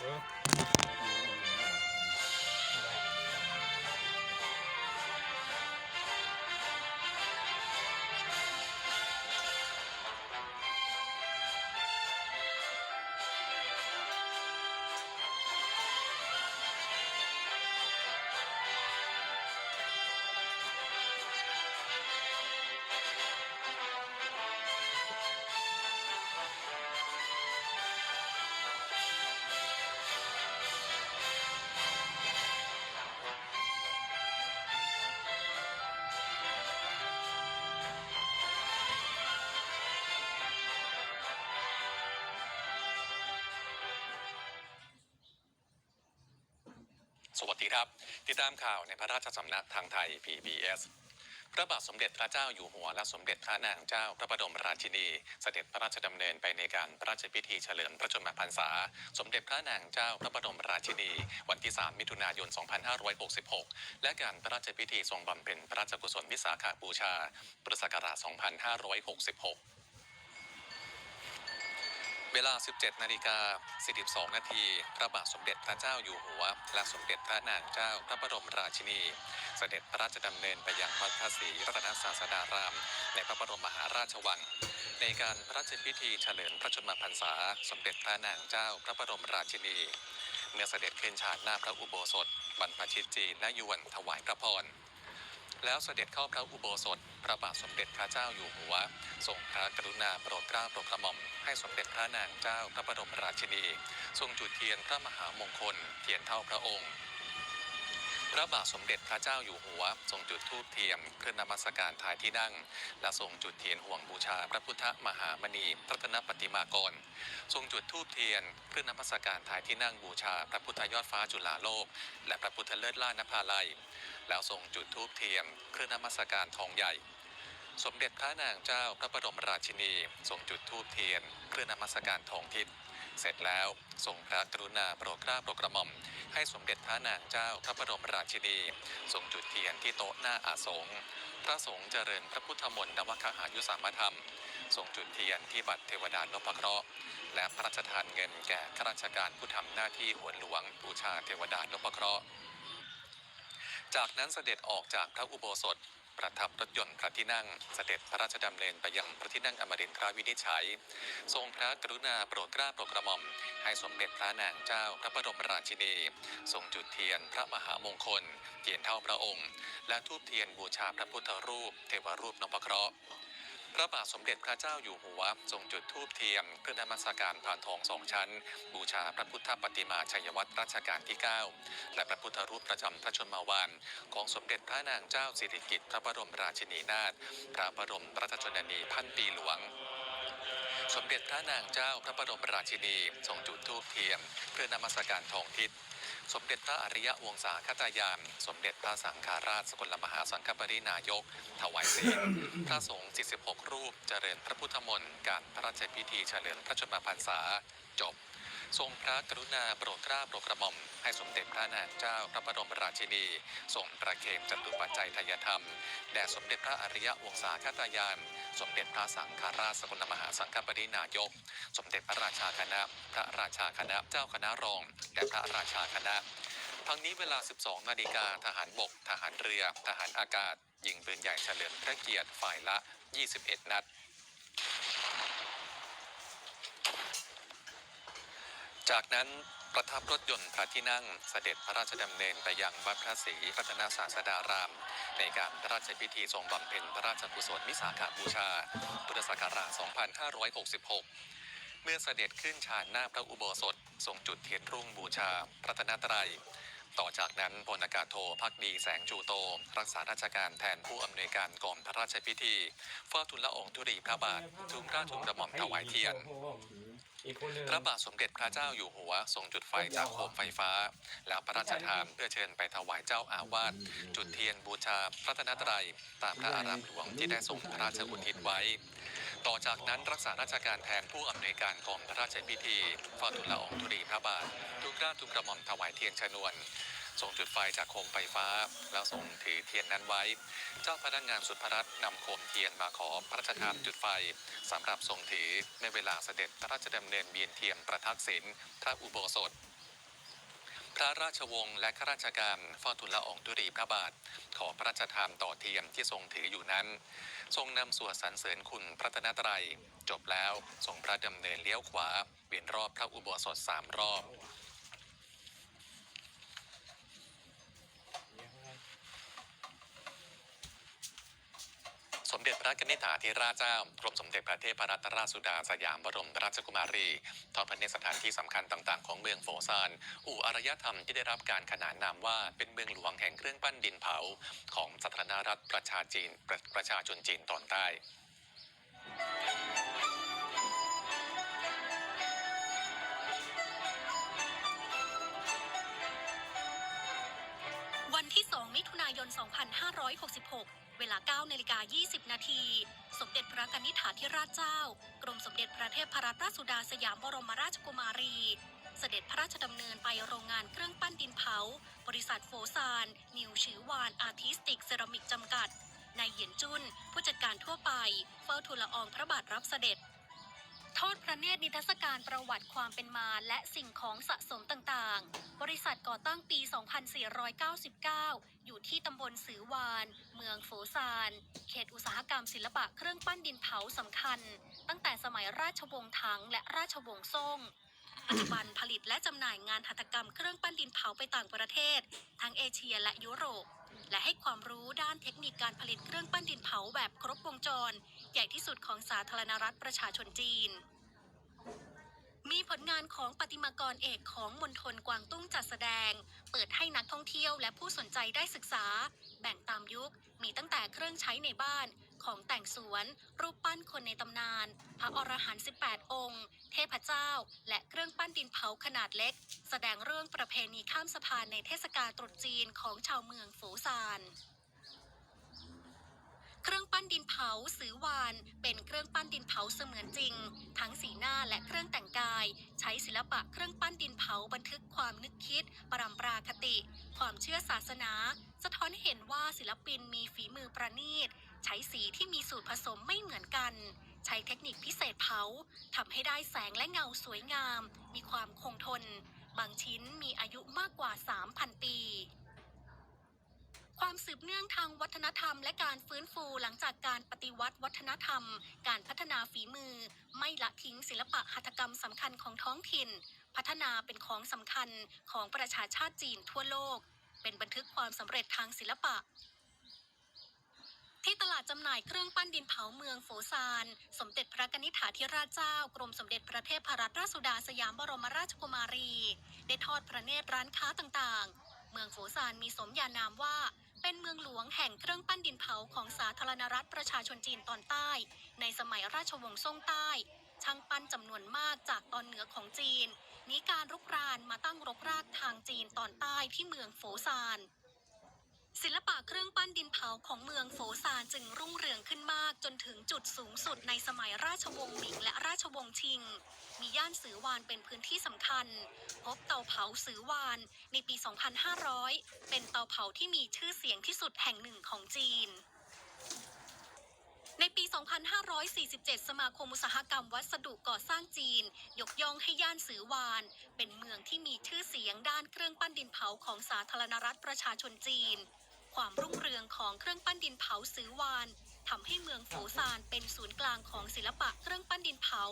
ส ครับ ติดตามข่าวในพระราชสำนักทางไทย PBS พระบาทสมเด็จพระเจ้าอยู่หัวและสมเด็จพระนางเจ้าพระบรมราชินีเสด็จพระราชดำเนินไปในการพระราชพิธีเฉลิมพระชนมพรรษา สมเด็จพระนางเจ้าพระบรมราชินี วันที่ 3 มิถุนายน 2566 และการพระราชพิธีทรงบำเพ็ญพระราชกุศลวิสาขาบูชาพุทธศักราช 2566 เวลา 17 นาฬิกา 42 นาที พระบาทสมเด็จพระเจ้าอยู่หัว และสมเด็จพระนางเจ้าพระบรมราชินี เสด็จพระราชดำเนินไปยังวัดพระศรีรัตนศาสดาราม ในพระบรมมหาราชวัง ในการพระราชพิธีเฉลิมพระชนมพรรษา สมเด็จพระนางเจ้าพระบรมราชินี เมื่อเสด็จขึ้นฉากหน้าพระอุโบสถ บรรพชิตจีนนยวนถวายพระพร แล้วเสด็จเข้าพระอุโบสถ พระบาทสมเด็จพระเจ้าอยู่หัวทรงพระกรุณาโปรดเกล้าโปรดกระหม่อมให้สมเด็จพระนางเจ้าพระบรมราชินี ทรงจุดเทียนพระมหามงคล เทียนเท่าพระองค์พระบาทสมเด็จพระเจ้าอยู่หัว ทรงจุดธูปเทียมเครื่องนมัสการท้ายที่นั่ง และทรงจุดเทียนห่วงบูชาพระพุทธมหามณีรัตนปฏิมากร ทรงจุดธูปเทียนเครื่องนมัสการท้ายที่นั่งบูชาพระพุทธยอดฟ้าจุฬาโลก และพระพุทธเลิศล่านภาลัย แล้วทรงจุดธูปเทียนเครื่องนมัสการทองใหญ่ สมเด็จพระนางเจ้าพระบรมราชินีทรงจุดธูปเทียนเครื่องนมัสการทองทิศเสร็จแล้วทรงพระกรุณาโปรดเกล้าโปรดกระหม่อม ให้สมเด็จพระนางเจ้าพระบรมราชินีทรงจุดเทียนที่โต๊ะหน้าอาสงพระสงฆ์เจริญพระพุทธมนต์นวคหายุสามธรรมทรงจุดเทียนที่บัตรเทวดานพเคราะห์และพระราชทานเงินแก่ข้าราชการผู้ทำหน้าที่หวนหลวงบูชาเทวดานพเคราะห์ จากนั้นเสด็จออกจากพระอุโบสถ ประทับรถยนต์พระที่นั่ง เสด็จพระราชดำเนินไปยังพระที่นั่งอมรินทราวินิจฉัย ทรงพระกรุณาโปรดเกล้าโปรดกระหม่อม ให้สมเด็จพระนางเจ้าพระบรมราชินี ทรงจุดเทียนพระมหามงคล เทียนเท่าพระองค์ และทูบเทียนบูชาพระพุทธรูป เทวรูปนพเคราะห์ พระบาทสมเด็จพระเจ้าอยู่หัวทรงจุดธูปเทียมเพื่อนมัสการผ่านทองสองชั้น บูชาพระพุทธปฏิมาชัยวัตรรัชกาลที่ 9 และพระพุทธรูปประจำพระชนมาวานของสมเด็จพระนางเจ้าสิริกิติ์พระบรมราชินีนาถพระบรมราชชนนีพันปีหลวงสมเด็จพระนางเจ้าพระบรมราชินีทรงจุดธูปเทียม เพื่อนมัสการทองทิศ สมเด็จพระอริยวงศาคตายาน สมเด็จพระสังฆราชสกลมหาสังฆปรินายก ถวายเสียงพระสงฆ์46รูปเจริญพระพุทธมนต์การพระราชพิธีเฉลิมพระชนมพรรษาจบ ทรงพระกรุณาโปรดเกล้าโปรดกระหม่อม ให้สมเด็จพระนางเจ้าพระบรมราชินีทรงประเคนจตุปัจจัยทายธรรม แด่สมเด็จพระอริยวงศาคตายาน สมเด็จพระสังฆราชสกลมหาสังฆปรินายก สมเด็จพระราชาคณะ พระราชาคณะเจ้าคณะรอง และพระราชาคณะ ทั้งนี้เวลา 12 นาฬิกาทหารบก ทหารเรือ ทหารอากาศ ยิงปืนใหญ่เฉลิมพระเกียรติฝ่ายละ 21 นัดจากนั้น ประทับรถยนต์พระที่นั่งเสด็จพระราชดำเนินไปยังวัดพระศรีรัตนาศาสดาราม ในการพระราชพิธีทรงบำเพ็ญพระราชกุศลมิสาขาบูชา พุทธศักราช 2566 เมื่อเสด็จขึ้นชานหน้าพระอุโบสถทรงจุดเทียนรุ่งบูชาพระธนตรัยต่อจากนั้นพลอากาศโทพักดีแสงจูโต รักษาราชการแทนผู้อำนวยการกองพระราชพิธีเฝ้าทูลละองธุรีพระบาททูลเกล้าทูลกระหม่อมถวายเทียน อีกคนหนึ่ง พระบาทสมเด็จพระเจ้าอยู่หัวทรงจุดไฟจากโคมไฟฟ้า แล้วพระราชทานเพื่อเชิญไปถวายเจ้าอาวาสจุดเทียนบูชาพระธนตรัย ตามพระอารามหลวงที่ได้ทรงพระราชอุทิศไว้ ต่อจากนั้นรักษาราชการแทนผู้อำนวยการกองพระราชพิธีเฝ้าทูลละอองธุรีพระบาททุกเกล้าทุกกระหม่อมถวายเทียนชนวน ทรงจุดไฟจากโคมไฟฟ้า แล้วทรงถือเทียนนั้นไว้ เจ้าพนักงานสุดพระรัตน์นำโคมเทียนมาขอพระราชทานจุดไฟสำหรับทรงถือในเวลาเสด็จพระราชดำเนินเวียนเทียนประทักษิณพระอุโบสถพระราชวงศ์และข้าราชการเฝ้าทูลละอองธุรีพระบาท ขอพระราชทานต่อเทียมที่ทรงถืออยู่นั้น ทรงนำสวดสรรเสริญคุณพระตนตรัย จบแล้วทรงพระดำเนินเลี้ยวขวา เวียนรอบพระอุโบสถสามรอบ มเด็จพระนิธิาธิราชเจ้ากรมสมเด็จพระเทพรัตนราชสุดาสยามบรมราชกุมารีทอดพระเนตรสถานที่สำคัญต่างๆ ของเมืองโฟซานอู่อารยธรรมที่ได้รับการขนานนามว่าเป็นเมืองหลวงแห่งเครื่องปั้นดินเผา ของสาธารณรัฐประชาจีนประประชาชนจีนตอนใต้ 2 มิถุนายน 2566 เวลา 9นาฬิกา20 นาที สมเด็จพระกนิษฐาธิราชเจ้า กรมสมเด็จพระเทพรัตนราชสุดาสยามบรมราชกุมารี เสด็จพระราชดำเนินไปโรงงานเครื่องปั้นดินเผา บริษัทโฟซาน นิวชือวานอาร์ติสติกเซรามิกจำกัด นายเหยียนจุนผู้จัดการทั่วไป เฝ้าทูลละอองพระบาทรับเสด็จ ทอดพระเนตรนิทรรศการประวัติความเป็นมาและสิ่งของสะสมต่างๆ บริษัทก่อตั้งปี 2499 อยู่ที่ตำบลสือวาน เมืองโฟซาน เขตอุตสาหกรรมศิลปะเครื่องปั้นดินเผาสำคัญ ตั้งแต่สมัยราชวงศ์ถังและราชวงศ์ซ่งปัจจุบันผลิตและจำหน่ายงานหัตถกรรมเครื่องปั้นดินเผาไปต่างประเทศ ทั้งเอเชียและยุโรป และให้ความรู้ด้านเทคนิคการผลิตเครื่องปั้นดินเผาแบบครบวงจร ใหญ่ที่สุดของสาธารณรัฐประชาชนจีน มีผลงานของประติมากรเอกของมณฑลกวางตุ้งจัดแสดง เปิดให้นักท่องเที่ยวและผู้สนใจได้ศึกษา แบ่งตามยุค มีตั้งแต่เครื่องใช้ในบ้าน ของแต่งสวน รูปปั้นคนในตำนาน พระอรหันต์18 องค์ เทพเจ้า และเครื่องปั้นดินเผาขนาดเล็ก แสดงเรื่องประเพณีข้ามสะพานในเทศกาลตรุษจีนของชาวเมืองโฝซาน เครื่องปั้นดินเผาสือวาน เป็นเครื่องปั้นดินเผาเสมือนจริง ทั้งสีหน้าและเครื่องแต่งกาย ใช้ศิลปะเครื่องปั้นดินเผาบันทึกความนึกคิด ปรำปราคติ ความเชื่อศาสนา สะท้อนเห็นว่าศิลปินมีฝีมือประณีต ใช้สีที่มีสูตรผสมไม่เหมือนกัน ใช้เทคนิคพิเศษเผาทำให้ได้แสงและเงาสวยงาม มีความคงทน บางชิ้นมีอายุมากกว่า 3,000 ปี ความสืบเนื่องทางวัฒนธรรม และการฟื้นฟูหลังจากการปฏิวัติวัฒนธรรม การพัฒนาฝีมือ ไม่ละทิ้งศิลปะหัตถกรรมสำคัญของท้องถิ่น พัฒนาเป็นของสำคัญของประชาชาติจีนทั่วโลก เป็นบันทึกความสำเร็จทางศิลปะที่ตลาดจำหน่ายเครื่องปั้นดินเผาเมืองโฟซาน สมเด็จพระกนิษฐาธิราชเจ้ากรมสมเด็จพระเทพรัตนราชสุดาสยามบรมราชกุมารี ได้ทอดพระเนตรร้านค้าต่างๆ เมืองโฟซานมีสมญานามว่า เป็นเมืองหลวงแห่งเครื่องปั้นดินเผาของสาธารณรัฐประชาชนจีนตอนใต้ ในสมัยราชวงศ์ซ่งใต้ ช่างปั้นจำนวนมากจากตอนเหนือของจีนนีการรุกรานมาตั้งรกรากทางจีนตอนใต้ที่เมืองโฟซาน ศิลปะเครื่องปั้นดินเผาของเมืองโฟซานจึงรุ่งเรืองขึ้นมากจนถึงจุดสูงสุดในสมัยราชวงศ์หมิงและราชวงศ์ชิง มีย่านสือวานเป็นพื้นที่สำคัญ พบเตาเผาสือวานในปี 2500 เป็นเตาเผาที่มีชื่อเสียงที่สุดแห่งหนึ่งของจีน ในปี 2547 สมาคมอุตสาหกรรมวัสดุก่อสร้างจีน ยกย่องให้ย่านสือวาน เป็นเมืองที่มีชื่อเสียงด้านเครื่องปั้นดินเผาของสาธารณรัฐประชาชนจีน ความรุ่งเรืองของเครื่องปั้นดินเผาสือวานทำให้เมืองโฝซานเป็นศูนย์กลางของศิลปะเครื่องปั้นดินเผา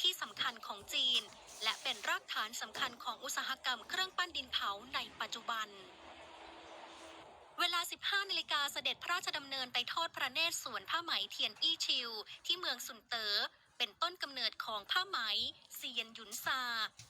ที่สำคัญของจีน และเป็นรากฐานสำคัญของอุตสาหกรรมเครื่องปั้นดินเผาในปัจจุบัน เวลา 15 นาฬิกาเสด็จพระราชดำเนินไปทอดพระเนตรสวนผ้าไหมเทียนอี้ชิว ที่เมืองสุนเตอ๋อเป็นต้นกำเนิดของผ้าไหมเซียนหยุนซา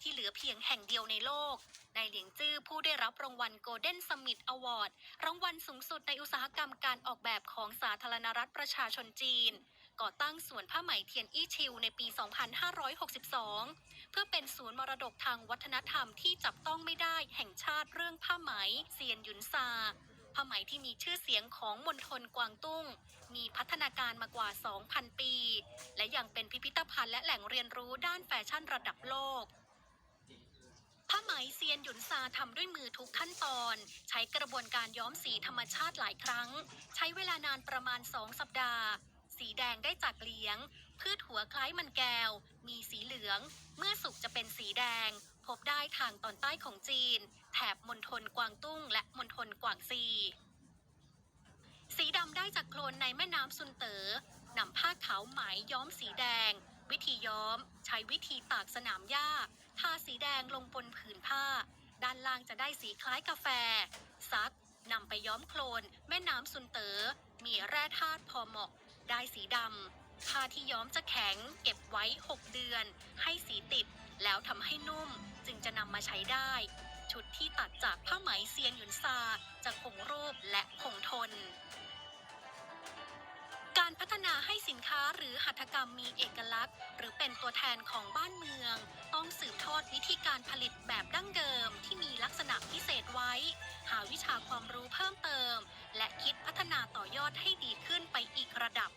ที่เหลือเพียงแห่งเดียวในโลก นายเหลียงจื้อผู้ได้รับรางวัล Golden Summit Award รางวัลสูงสุดในอุตสาหกรรมการออกแบบของสาธารณรัฐประชาชนจีน ก่อตั้งสวนผ้าไหมเทียนอี้ชิวในปี 2562 เพื่อเป็นศูนย์มรดกทางวัฒนธรรมที่จับต้องไม่ได้แห่งชาติเรื่องผ้าไหมเซียนหยุนซา ผ้าไหมที่มีชื่อเสียงของมณฑลกวางตุ้ง มีพัฒนาการมากว่า 2,000 ปี และยังเป็นพิพิธภัณฑ์และแหล่งเรียนรู้ด้านแฟชั่นระดับโลกผ้าไหมเซียนหยุนซาทำด้วยมือทุกขั้นตอน ใช้กระบวนการย้อมสีธรรมชาติหลายครั้ง ใช้เวลานานประมาณ 2 สัปดาห์ สีแดงได้จากเหลียง พืชหัวคล้ายมันแก้ว มีสีเหลือง เมื่อสุกจะเป็นสีแดง พบได้ทางตอนใต้ของจีน แถบมณฑลกวางตุ้ง และมณฑลกวางซี สีดำได้จากโคลนในแม่น้ำซุนเตอ๋อนำผ้าขาวไหมย้อมสีแดง วิธีย้อม ใช้วิธีตากสนามหญ้าทาสีแดงลงบนผืนผ้า ด้านล่างจะได้สีคล้ายกาแฟ ซักนำไปย้อมโคลน แม่น้ำซุนเตอ๋อมีแร่ธาตุพอเหมาะ ได้สีดำผ้าที่ย้อมจะแข็ง เก็บไว้ 6 เดือน ให้สีติด แล้วทำให้นุ่ม จึงจะนำมาใช้ได้ ชุดที่ตัดจากผ้าไหมเซียนหยุนซาจะคงรูปและคงทน การพัฒนาให้สินค้าหรือหัตถกรรมมีเอกลักษณ์ หรือเป็นตัวแทนของบ้านเมือง ต้องสืบทอดวิธีการผลิตแบบดั้งเดิมที่มีลักษณะพิเศษไว้ หาวิชาความรู้เพิ่มเติม และคิดพัฒนาต่อยอดให้ดีขึ้นไปอีกระดับ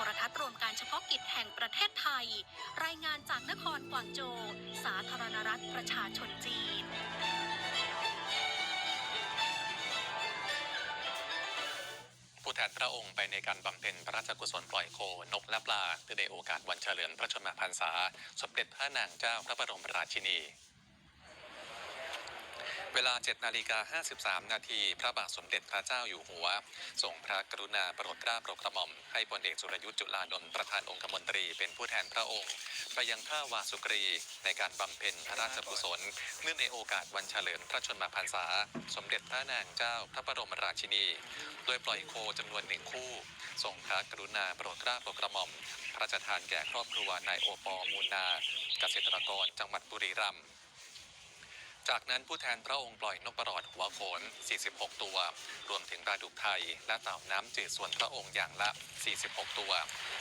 ทรทัศน์รวมการเฉพาะกิจแห่งประเทศไทย รายงานจากนครกวางโจวสาธารณรัฐประชาชนจีนผู้แทนพระองค์ไปในการบำเพ็ญพระราชกุศลปล่อยโคนกและปลาเนื่องในโอกาสวันเฉลิมพระชนมพรรษา สมเด็จพระนางเจ้าพระบรมราชินี เวลา7นาฬิกา53 นาที พระบาทสมเด็จพระเจ้าอยู่หัวทรงพระกรุณาโปรดเกล้าโปรดกระหม่อม ให้พลเอกสุรยุทธ์จุลานนท์ประธานองคมนตรีเป็นผู้แทนพระองค์ ไปยังท่าวาสุกรี ในการบำเพ็ญพระราชกุศล เนื่องในโอกาสวันเฉลิมพระชนมพรรษา สมเด็จพระนางเจ้าพระบรมราชินี โดยปล่อยโคจำนวนหนึ่งคู่ทรงพระกรุณาโปรดเกล้าโปรดกระหม่อม พระราชทานแก่ครอบครัวนายโอปอมูลนา เกษตรกรจังหวัดบุรีรัมย์ จากนั้นผู้แทนพระองค์ปล่อยนกประหลอดหัวโขน 46 ตัว รวมถึงปลาดุกไทย และเต่าน้ำจืดส่วนพระองค์อย่างละ 46 ตัว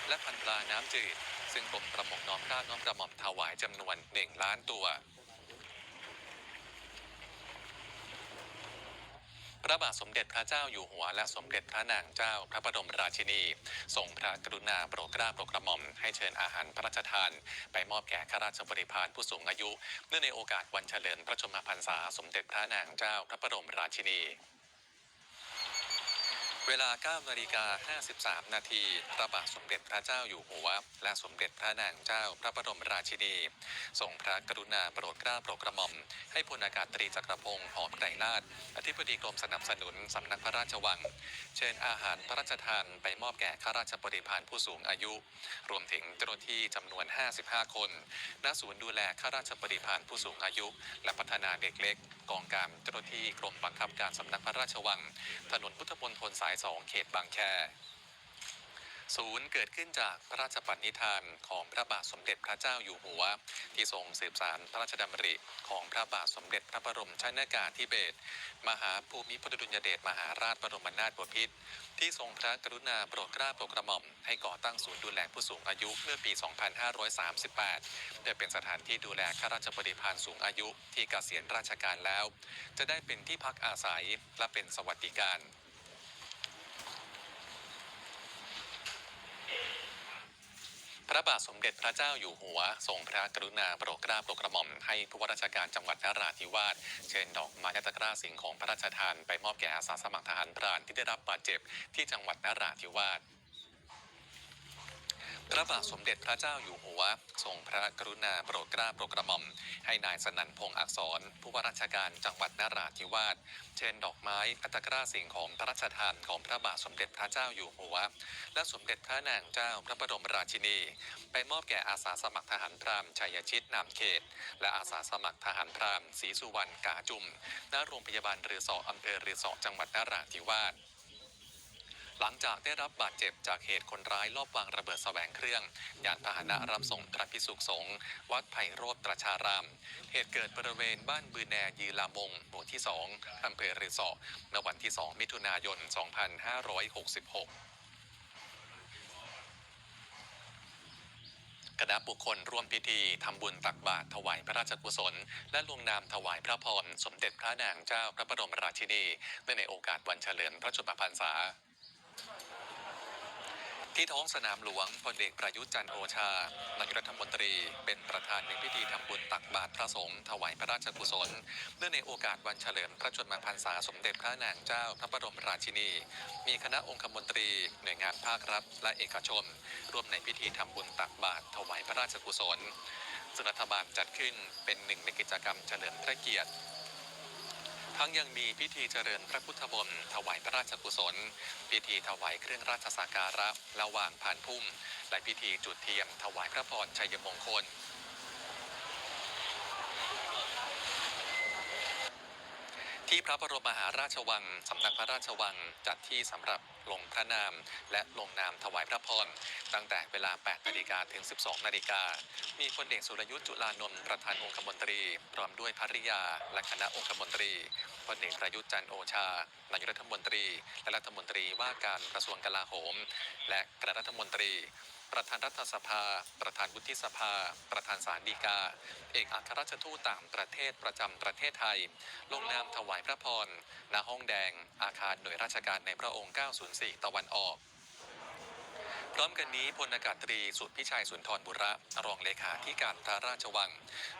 และพันปลาน้ำจืด ซึ่งกรมประมงน้อมกล้าน้อมกระหม่อมถวายจำนวน 1 ล้านตัว พระบาทสมเด็จพระเจ้าอยู่หัว และสมเด็จพระนางเจ้าพระบรมราชินีทรงพระกรุณาโปรดเกล้าโปรดกระหม่อมให้เชิญอาหารพระราชทาน ไปมอบแก่ข้าราชบริพารผู้สูงอายุ เนื่องในโอกาสวันเฉลิมพระชนมพรรษาสมเด็จพระนางเจ้าพระบรมราชินี เวลา9นาฬิกา53 นาทีพระบาทสมเด็จพระเจ้าอยู่หัว และสมเด็จพระนางเจ้าพระบรมราชินีทรงพระกรุณาโปรดเกล้าโปรดกระหม่อม ให้พลอากาศตรีจักรพงศ์หอมไกรลาดอธิบดีกรมสนับสนุนสำนักพระราชวัง เชิญอาหารพระราชทานไปมอบแก่ข้าราชบริพารผู้สูงอายุ รวมถึงเจ้าหน้าที่จำนวน 55 คนณศูนย์ดูแลข้าราชบริพารผู้สูงอายุ และพัฒนาเด็กเล็ก กองการเจ้าหน้าที่กรมบังคับการสำนักพระราชวัง ถนนพุทธมณฑลสาย 2 เขตบางแค ศูนย์เกิดขึ้นจากพระราชปณิธานของพระบาทสมเด็จพระเจ้าอยู่หัว ที่ทรงสืบสารพระราชดำริของพระบาทสมเด็จพระบรมชนากาธิเบศรมหาภูมิพลอดุลยเดชมหาราชบรมนาถบพิตรที่ทรงพระกรุณาโปรดเกล้าโปรดกระหม่อมให้ก่อตั้งศูนย์ดูแลผู้สูงอายุเมื่อปี 2538โดยเป็นสถานที่ดูแลข้าราชบริพารสูงอายุที่เกษียณราชการแล้ว จะได้เป็นที่พักอาศัยและเป็นสวัสดิการ พระบาทสมเด็จพระเจ้าอยู่หัว ทรงพระกรุณาโปรดเกล้าโปรดกระหม่อมให้ผู้ว่าราชการจังหวัดนราธิวาสเชิญดอกไม้และตะกร้าสิ่งของพระราชทานไปมอบแก่อาสาสมัครทหารพรานที่ได้รับบาดเจ็บที่จังหวัดนราธิวาส พระบาทสมเด็จพระเจ้าอยู่หัวทรงพระกรุณาโปรดเกล้าโปรดกระหม่อม ให้นายสนั่นพงษ์อักษร ผู้ว่าราชการจังหวัดนราธิวาสเชิญดอกไม้อัตกร้าสิ่งของพระราชทานของพระบาทสมเด็จพระเจ้าอยู่หัว และสมเด็จพระนางเจ้าพระบรมราชินี ไปมอบแก่อาสาสมัครทหารพรามชัยชิตนามเขต และอาสาสมัครทหารพรามศรีสุวรรณกาจุมณโรงพยาบาลเรือสออำเภอเรือสอจังหวัดนราธิวาส หลังจากได้รับบาดเจ็บจากเหตุคนร้ายลอบวางระเบิดแสวงเครื่อง ยานพาหนะรับส่งพระพิสุขสงฆ์วัดไผ่โรดตรชาราม เหตุเกิดบริเวณบ้านบือแนยือลามงหมู่ที่2อำเภอรือสอในวันที่ 2 มิถุนายน 2566คณะบุคคลร่วมพิธีทำบุญตักบาตรถวายพระราชกุศล และลงนามถวายพระพร สมเด็จพระนางเจ้าพระบรมราชินีในโอกาสวันเฉลิมพระชนมพรรษา ที่ท้องสนามหลวงพลเอกประยุทธ์จันทร์โอชานายรัฐมนตรีเป็นประธานในพิธีทำบุญตักบาตรพระสงฆ์ถวายพระราชกุศล เนื่องในโอกาสวันเฉลิมพระชนมพรรษาสมเด็จพระนางเจ้าพระบรมราชินี มีคณะองคมนตรี หน่วยงานภาครัฐ และเอกชน ร่วมในพิธีทำบุญตักบาตรถวายพระราชกุศลซึ่งรัฐบาลจัดขึ้นเป็นหนึ่งในกิจกรรมเฉลิมพระเกียรติ ทั้งยังมีพิธีเจริญพระพุทธมนต์ถวายพระราชกุศล พิธีถวายเครื่องราชสักการะระหว่างผ่านพุ่ม และพิธีจุดเทียมถวายพระพรชัยมงคลที่พระบรมมหาราชวัง สำนักพระราชวังจัดที่สำหรับลงพระนาม และลงนามถวายพระพรตั้งแต่เวลา 8 นาฬิกาถึง 12 นาฬิกา มีพลเอกสุรยุทธ์จุลานนท์ประธานองคมนตรี พร้อมด้วยภริยาและคณะองคมนตรี ลเอกประยุทธ์จันโอชานายกรัฐมนตรี และรัฐมนตรีว่าการกระทรวงกลาโหม และคณะรัฐมนตรี ประธานรัฐสภา ประธานวุฒิสภา ประธานศาลฎีกา เอกอัครราชทูตต่างประเทศประจำประเทศไทย ลงนามถวายพระพรณห้องแดง อาคารหน่วยราชการในพระองค์ 904 ตะวันออก ร้อมกันนี้พลอากาศตรีสุทธิพิชัยสุนทรบุระรองเลขาธิการพระราชวัง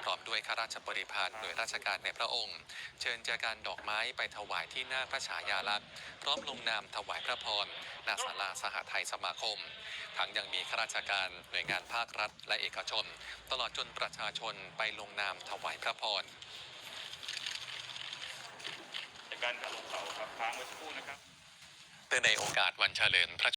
พร้อมด้วยข้าราชบริพารหน่วยราชการในพระองค์ เชิญแจกันดอกไม้ไปถวายที่หน้าพระฉายาลักษณ์พร้อมลงนามถวายพระพรณศาลาสหไทยสมาคม ทั้งยังมีข้าราชการหน่วยงานภาครัฐ และเอกชน ตลอดจนประชาชนไปลงนามถวายพระพรในการขับลงเขาครับค้างไว้สักครู่นะครับเนื่องในโอกาสวันเฉลิมพระ